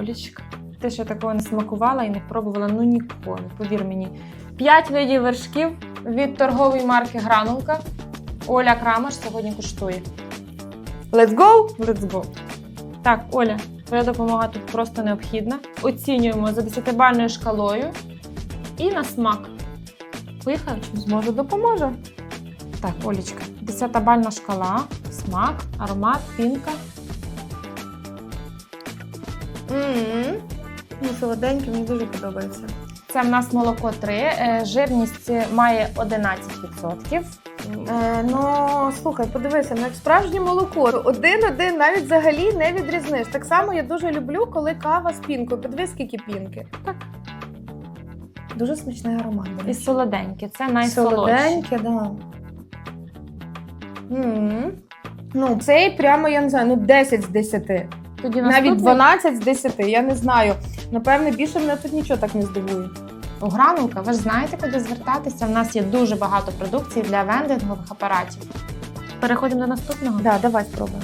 Олічка. Ти ще такого не смакувала і не пробувала ну ніколи, повір мені. П'ять видів вершків від торгової марки Гранулка. Оля Крамаш сьогодні куштує. Let's go! Let's go. Так, Оля, твоя допомога тут просто необхідна. Оцінюємо за 10-бальною шкалою і на смак. Поїхали? Зможе допоможе. Так, Олічка, 10-бальна шкала, смак, аромат, пінка. М Ну, солоденький, мені дуже подобається. Це в нас молоко 3, е, жирність має 11%. Е, ну, слухай, подивися, ну як справжнє молоко. Один-один навіть взагалі не відрізниш. Так само я дуже люблю, коли кава з пінкою. Подивись, скільки пінки. Так. Дуже смачний аромат. до І речі. солоденьке, це найсолодше. Солоденьке, да. м Ну, цей прямо, я не знаю, ну 10 з 10. Тоді Навіть наступний 12 з 10, я не знаю. Напевне, більше мене тут нічого так не здивує. у Гранулка. Ви ж знаєте, куди звертатися. У нас є дуже багато продукції для вендингових апаратів. Переходимо до наступного. Да, давай спробуємо.